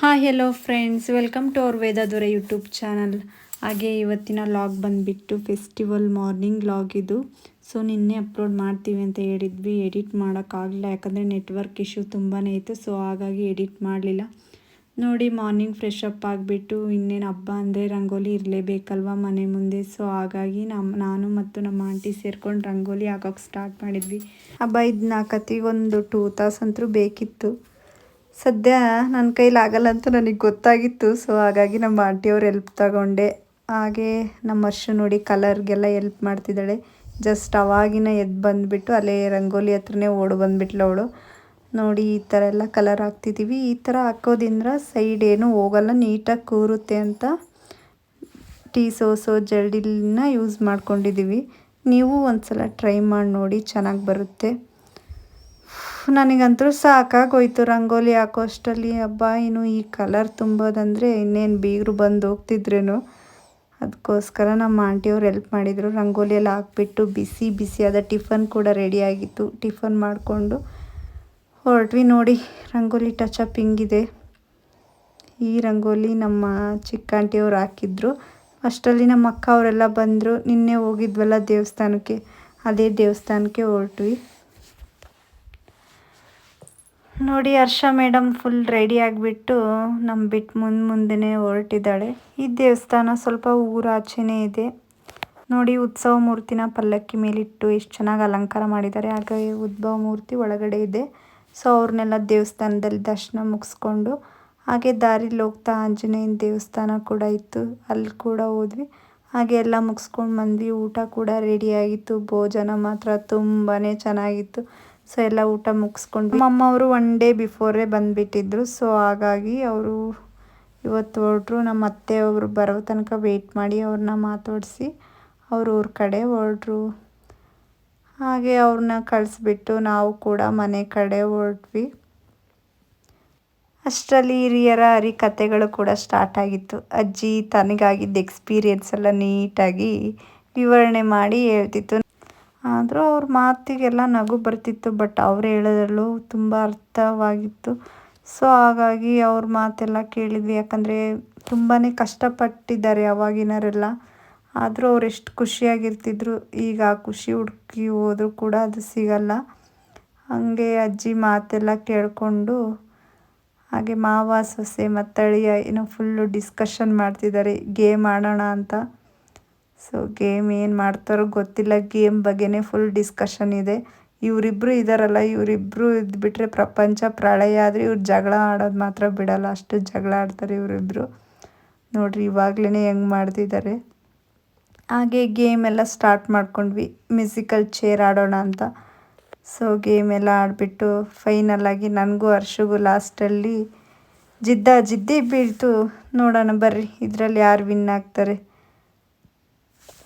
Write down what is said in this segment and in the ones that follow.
Hi hello friends welcome to our ವೇದಾದೊರೆ YouTube channel ಹಾಗೆ ಇವತ್ತಿನ vlog ಬಂದುಬಿಟ್ಟು ಫೆಸ್ಟಿವಲ್ ಮಾರ್ನಿಂಗ್ ಲಾಗ್ ಇದು. ಸೊ ನಿನ್ನೆ ಅಪ್ಲೋಡ್ ಮಾಡ್ತೀವಿ ಅಂತ ಹೇಳಿದ್ವಿ. ಎಡಿಟ್ ಮಾಡೋಕ್ಕಾಗಲಿಲ್ಲ ಯಾಕಂದರೆ ನೆಟ್ವರ್ಕ್ ಇಶ್ಯೂ ತುಂಬಾ ಇತ್ತು. ಸೊ ಹಾಗಾಗಿ ಎಡಿಟ್ ಮಾಡಲಿಲ್ಲ. ನೋಡಿ ಮಾರ್ನಿಂಗ್ ಫ್ರೆಶ್ ಅಪ್ ಆಗಿಬಿಟ್ಟು ಇನ್ನೇನು ಹಬ್ಬ ಅಂದರೆ ರಂಗೋಲಿ ಇರಲೇಬೇಕಲ್ವ ಮನೆ ಮುಂದೆ. ಸೊ ಹಾಗಾಗಿ ನಮ್ಮ ನಾನು ಮತ್ತು ನಮ್ಮ ಆಂಟಿ ಸೇರ್ಕೊಂಡು ರಂಗೋಲಿ ಹಾಕೋಕೆ ಸ್ಟಾರ್ಟ್ ಮಾಡಿದ್ವಿ. ಹಬ್ಬ ಇದನ್ನ ಒಂದು ಟೂ ತಾಸ್ ಅಂತೂ ಬೇಕಿತ್ತು. ಸದ್ಯ ನನ್ನ ಕೈಲಿ ಆಗಲ್ಲ ಅಂತ ನನಗೆ ಗೊತ್ತಾಗಿತ್ತು ಸೊ ಹಾಗಾಗಿ ನಮ್ಮ ಆಂಟಿಯವ್ರು ಎಲ್ಪ್ ತಗೊಂಡೆ. ಹಾಗೆ ನಮ್ಮ ಅರ್ಷ ನೋಡಿ ಕಲರ್ಗೆಲ್ಲ ಎಲ್ಪ್ ಮಾಡ್ತಿದ್ದಾಳೆ. ಜಸ್ಟ್ ಅವಾಗಿನ ಎದ್ದು ಬಂದುಬಿಟ್ಟು ಅಲ್ಲೇ ರಂಗೋಲಿ ಹತ್ರನೇ ಓಡು ಬಂದುಬಿಟ್ಲು ಅವಳು. ನೋಡಿ ಈ ಥರ ಎಲ್ಲ ಕಲರ್ ಹಾಕ್ತಿದ್ದೀವಿ ಈ ಥರ ಹಾಕೋದ್ರಿಂದ ಸೈಡ್ ಏನು ಹೋಗಲ್ಲ, ನೀಟಾಗಿ ಕೂರುತ್ತೆ ಅಂತ ಟೀ ಸೋಸೋ ಜಲ್ಡಿನ ಯೂಸ್ ಮಾಡ್ಕೊಂಡಿದ್ದೀವಿ ನೀವು ಒಂದು ಸಲ ಟ್ರೈ ಮಾಡಿ ನೋಡಿ, ಚೆನ್ನಾಗಿ ಬರುತ್ತೆ. ನನಗಂತೂ ಸಾಕಾಗೋಯ್ತು. ರಂಗೋಲಿ ಹಾಕೋ ಅಷ್ಟರಲ್ಲಿ ಹಬ್ಬ ಇನ್ನು ಈ ಕಲರ್ ತುಂಬೋದಂದರೆ ಇನ್ನೇನು ಬೀಗರು ಬಂದು ಹೋಗ್ತಿದ್ರೇನು? ಅದಕ್ಕೋಸ್ಕರ ನಮ್ಮ ಆಂಟಿಯವ್ರು ಹೆಲ್ಪ್ ಮಾಡಿದರು. ರಂಗೋಲಿಯಲ್ಲಿ ಹಾಕ್ಬಿಟ್ಟು ಬಿಸಿ ಬಿಸಿಯಾದ ಟಿಫನ್ ಕೂಡ ರೆಡಿಯಾಗಿತ್ತು ಟಿಫನ್ ಮಾಡಿಕೊಂಡು ಹೊರಟ್ವಿ ನೋಡಿ. ರಂಗೋಲಿ ಟಚ್ ಅಪ್ ಹಿಂಗಿದೆ. ಈ ರಂಗೋಲಿ ನಮ್ಮ ಚಿಕ್ಕ ಆಂಟಿಯವ್ರು ಹಾಕಿದ್ರು. ಅಷ್ಟರಲ್ಲಿ ನಮ್ಮ ಅಕ್ಕ ಅವರೆಲ್ಲ ಬಂದರು. ನಿನ್ನೆ ಹೋಗಿದ್ವಲ್ಲ ದೇವಸ್ಥಾನಕ್ಕೆ. ಅದೇ ದೇವಸ್ಥಾನಕ್ಕೆ ಹೊರಟ್ವಿ. ನೋಡಿ ಹರ್ಷ ಮೇಡಮ್ ಫುಲ್ ರೆಡಿ ಆಗಿಬಿಟ್ಟು ನಮ್ಮ ಬಿಟ್ಟು ಮುಂದೆ ಮುಂದೆನೇ ಹೊರಟಿದ್ದಾಳೆ. ಈ ದೇವಸ್ಥಾನ ಸ್ವಲ್ಪ ಊರಾಚೆನೇ ಇದೆ. ನೋಡಿ ಉತ್ಸವ ಮೂರ್ತಿನ ಪಲ್ಲಕ್ಕಿ ಮೇಲಿಟ್ಟು ಎಷ್ಟು ಚೆನ್ನಾಗಿ ಅಲಂಕಾರ ಮಾಡಿದ್ದಾರೆ. ಹಾಗೆ ಉದ್ಭವ ಮೂರ್ತಿ ಒಳಗಡೆ ಇದೆ. ಸೊ ಅವ್ರನ್ನೆಲ್ಲ ದೇವಸ್ಥಾನದಲ್ಲಿ ದರ್ಶನ ಮುಗಿಸ್ಕೊಂಡು, ಹಾಗೆ ದಾರಿಲಿ ಹೋಗ್ತಾ ಆಂಜನೇಯನ ದೇವಸ್ಥಾನ ಕೂಡ ಇತ್ತು. ಅಲ್ಲಿ ಕೂಡ ಹೋದ್ವಿ. ಹಾಗೆ ಎಲ್ಲ ಮುಗಿಸ್ಕೊಂಡು ಬಂದ್ವಿ. ಊಟ ಕೂಡ ರೆಡಿಯಾಗಿತ್ತು ಭೋಜನ ಮಾತ್ರ ತುಂಬಾ ಚೆನ್ನಾಗಿತ್ತು. ಸೊ ಎಲ್ಲ ಊಟ ಮುಗಿಸ್ಕೊಂಡು ಅಮ್ಮ ಅವರು ಒನ್ ಡೇ ಬಿಫೋರೇ ಬಂದುಬಿಟ್ಟಿದ್ರು. ಸೊ ಹಾಗಾಗಿ ಅವರು ಇವತ್ತು ಹೊರಟ್ರು. ನಮ್ಮ ಅತ್ತೆ ಅವರು ಬರೋ ತನಕ ವೆಯ್ಟ್ ಮಾಡಿ ಅವ್ರನ್ನ ಮಾತಾಡಿಸಿ ಅವ್ರ ಊರ ಕಡೆ ಹೊರಟ್ರು. ಹಾಗೆ ಅವ್ರನ್ನ ಕಳಿಸ್ಬಿಟ್ಟು ನಾವು ಕೂಡ ಮನೆ ಕಡೆ ಹೊರಟ್ವಿ. ಅಷ್ಟರಲ್ಲಿ ಹಿರಿಯರ ಹರಿಕತೆಗಳು ಕೂಡ ಸ್ಟಾರ್ಟ್ ಆಗಿತ್ತು. ಅಜ್ಜಿ ತನಗಾಗಿದ್ದ ಎಕ್ಸ್ಪೀರಿಯನ್ಸ್ ಎಲ್ಲ ನೀಟಾಗಿ ವಿವರಣೆ ಮಾಡಿ ಹೇಳ್ತಿತ್ತು. ಆದರೂ ಅವ್ರ ಮಾತಿಗೆಲ್ಲ ನಗು ಬರ್ತಿತ್ತು ಬಟ್ ಅವ್ರು ಹೇಳೋದ್ರಲ್ಲೂ ತುಂಬ ಅರ್ಥವಾಗಿತ್ತು. ಸೊ ಹಾಗಾಗಿ ಅವ್ರ ಮಾತೆಲ್ಲ ಕೇಳಿದ್ವಿ. ಯಾಕಂದರೆ ತುಂಬಾ ಕಷ್ಟಪಟ್ಟಿದ್ದಾರೆ ಅವಾಗಿನವರೆಲ್ಲ. ಆದರೂ ಅವ್ರು ಎಷ್ಟು ಖುಷಿಯಾಗಿರ್ತಿದ್ರು. ಈಗ ಖುಷಿ ಹುಡುಕಿ ಹೋದರೂ ಕೂಡ ಅದು ಸಿಗಲ್ಲ. ಹಾಗೆ ಅಜ್ಜಿ ಮಾತೆಲ್ಲ ಕೇಳಿಕೊಂಡು, ಹಾಗೆ ಮಾವ, ಸೊಸೆ, ಮತ್ತಳಿಯ ಏನೋ ಫುಲ್ಲು ಡಿಸ್ಕಷನ್ ಮಾಡ್ತಿದ್ದಾರೆ. ಗೇಮ್ ಆಡೋಣ ಅಂತ. ಸೊ ಗೇಮ್ ಏನು ಮಾಡ್ತಾರೋ ಗೊತ್ತಿಲ್ಲ ಗೇಮ್ ಬಗ್ಗೆನೇ ಫುಲ್ ಡಿಸ್ಕಷನ್ ಇದೆ. ಇವರಿಬ್ಬರು ಇದ್ದಾರಲ್ಲ ಇವರಿಬ್ಬರು ಇದ್ಬಿಟ್ರೆ ಪ್ರಪಂಚ ಪ್ರಳಯ ಆದರೆ ಇವ್ರು ಜಗಳ ಆಡೋದು ಮಾತ್ರ ಬಿಡಲ್ಲ. ಅಷ್ಟು ಜಗಳ ಆಡ್ತಾರೆ ಇವರಿಬ್ಬರು ನೋಡಿರಿ ಇವಾಗಲೇ ಹೆಂಗೆ ಮಾಡ್ತಿದ್ದಾರೆ ಹಾಗೆ ಗೇಮ್ ಎಲ್ಲ ಸ್ಟಾರ್ಟ್ ಮಾಡ್ಕೊಂಡ್ವಿ. ಮ್ಯೂಸಿಕಲ್ ಚೇರ್ ಆಡೋಣ ಅಂತ. ಸೊ ಗೇಮ್ ಎಲ್ಲ ಆಡಿಬಿಟ್ಟು ಫೈನಲಾಗಿ ನನಗೂ ಹರ್ಷಗೂ ಲಾಸ್ಟಲ್ಲಿ ಜಿದ್ದ, ಜಿದ್ದಿ ಬೀಳ್ತು. ನೋಡೋಣ ಬರ್ರಿ, ಇದರಲ್ಲಿ ಯಾರು ವಿನ್ ಆಗ್ತಾರೆ.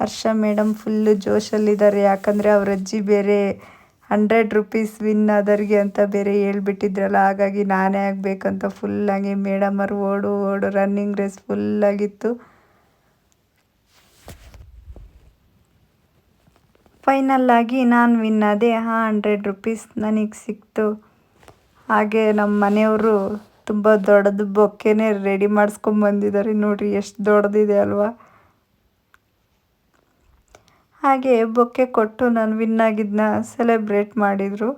ಹರ್ಷ ಮೇಡಮ್ ಫುಲ್ಲು ಜೋಶಲ್ಲಿದ್ದಾರೆ. ಯಾಕಂದರೆ ಅವ್ರ ಅಜ್ಜಿ ಬೇರೆ ಹಂಡ್ರೆಡ್ ರುಪೀಸ್ ವಿನ್ ಆದರಿಗೆ ಅಂತ ಬೇರೆ ಹೇಳ್ಬಿಟ್ಟಿದ್ರಲ್ಲ, ಹಾಗಾಗಿ ನಾನೇ ಆಗಬೇಕಂತ ಫುಲ್ಲಾಗಿ ಮೇಡಮರು ಓಡು ಓಡು ರನ್ನಿಂಗ್ ರೇಸ್ ಫುಲ್ಲಾಗಿತ್ತು ಫೈನಲ್ಲಾಗಿ ನಾನು ವಿನ್ ಆದೆ. ಹಾಂ ಹಂಡ್ರೆಡ್ ರುಪೀಸ್ ನನಗೆ ಸಿಕ್ತು. ಹಾಗೆ ನಮ್ಮ ಮನೆಯವರು ತುಂಬ ದೊಡ್ಡದು ಬೊಕ್ಕೆನೇ ರೆಡಿ ಮಾಡಿಸ್ಕೊಂಬಂದಿದ್ದಾರೆ ನೋಡಿರಿ ಎಷ್ಟು ದೊಡ್ಡದಿದೆ ಅಲ್ವಾ. ಹಾಗೆ ಬೊಕ್ಕೆ ಕೊಟ್ಟು ನಾನು ವಿನ್ ಆಗಿದ್ದನ್ನ ಸೆಲೆಬ್ರೇಟ್ ಮಾಡಿದರು.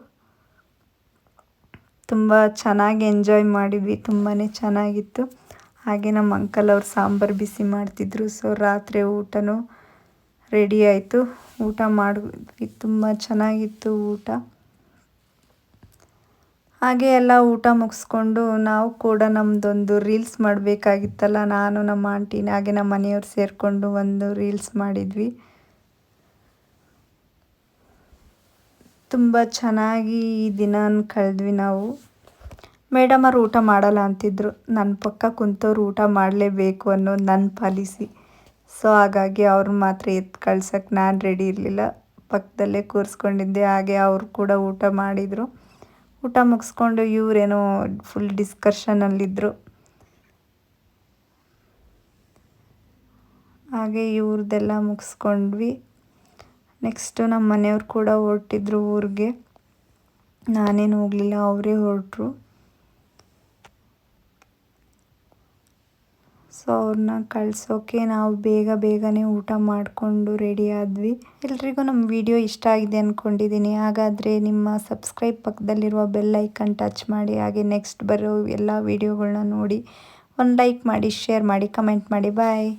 ತುಂಬ ಚೆನ್ನಾಗಿ ಎಂಜಾಯ್ ಮಾಡಿದ್ವಿ ತುಂಬಾ ಚೆನ್ನಾಗಿತ್ತು. ಹಾಗೆ ನಮ್ಮ ಅಂಕಲ್ ಅವ್ರು ಸಾಂಬಾರು ಬಿಸಿ ಮಾಡ್ತಿದ್ರು, ಸೊ ರಾತ್ರಿ ಊಟನೂ ರೆಡಿ ಆಯಿತು. ಊಟ ಮಾಡಿದ್ವಿ, ತುಂಬ ಚೆನ್ನಾಗಿತ್ತು ಊಟ. ಹಾಗೆ ಎಲ್ಲ ಊಟ ಮುಗಿಸ್ಕೊಂಡು ನಾವು ಕೂಡ ನಮ್ಮದೊಂದು ರೀಲ್ಸ್ ಮಾಡಬೇಕಾಗಿತ್ತಲ್ಲ, ನಾನು ನಮ್ಮ ಆಂಟಿನ ಹಾಗೆ ನಮ್ಮ ಮನೆಯವ್ರು ಸೇರಿಕೊಂಡು ಒಂದು ರೀಲ್ಸ್ ಮಾಡಿದ್ವಿ. ತುಂಬ ಚೆನ್ನಾಗಿ ಈ ದಿನ ಕಳೆದ್ವಿ ನಾವು. ಮೇಡಮ್ ಅವ್ರು ಊಟ ಮಾಡಲ್ಲ ಅಂತಿದ್ರು. ನನ್ನ ಪಕ್ಕ ಕುಂತವ್ರು ಊಟ ಮಾಡಲೇಬೇಕು ಅನ್ನೋದು ನನ್ನ ಪಾಲಿಸಿ. ಸೊ ಹಾಗಾಗಿ ಅವ್ರು ಮಾತ್ರ ಎತ್ತು ಕಳ್ಸೋಕ್ಕೆ ನಾನು ರೆಡಿ ಇರಲಿಲ್ಲ. ಪಕ್ಕದಲ್ಲೇ ಕೂರಿಸ್ಕೊಂಡಿದ್ದೆ. ಹಾಗೆ ಅವರು ಕೂಡ ಊಟ ಮಾಡಿದರು. ಊಟ ಮುಗಿಸ್ಕೊಂಡು ಇವರೇನೋ ಫುಲ್ ಡಿಸ್ಕಷನಲ್ಲಿದ್ದರು ಹಾಗೆ ಇವ್ರದ್ದೆಲ್ಲ ಮುಗಿಸ್ಕೊಂಡ್ವಿ. ನೆಕ್ಸ್ಟು ನಮ್ಮ ಮನೆಯವ್ರು ಕೂಡ ಹೊರಟಿದ್ರು ಊರಿಗೆ. ನಾನೇನು ಹೋಗಲಿಲ್ಲ, ಅವರೇ ಹೊರಟ್ರು. ಸೊ ಅವ್ರನ್ನ ಕಳಿಸೋಕೆ ನಾವು ಬೇಗ ಬೇಗನೆ ಊಟ ಮಾಡಿಕೊಂಡು ರೆಡಿ ಆದ್ವಿ. ಎಲ್ರಿಗೂ ನಮ್ಮ ವಿಡಿಯೋ ಇಷ್ಟ ಆಗಿದೆ ಅಂದ್ಕೊಂಡಿದ್ದೀನಿ ಹಾಗಾದರೆ ನಿಮ್ಮ ಸಬ್ಸ್ಕ್ರೈಬ್ ಪಕ್ಕದಲ್ಲಿರುವ ಬೆಲ್ ಐಕನ್ ಟಚ್ ಮಾಡಿ, ಹಾಗೆ ನೆಕ್ಸ್ಟ್ ಬರೋ ಎಲ್ಲ ವಿಡಿಯೋಗಳನ್ನ ನೋಡಿ, ಒಂದು ಲೈಕ್ ಮಾಡಿ ಶೇರ್ ಮಾಡಿ ಕಮೆಂಟ್ ಮಾಡಿ. ಬಾಯ್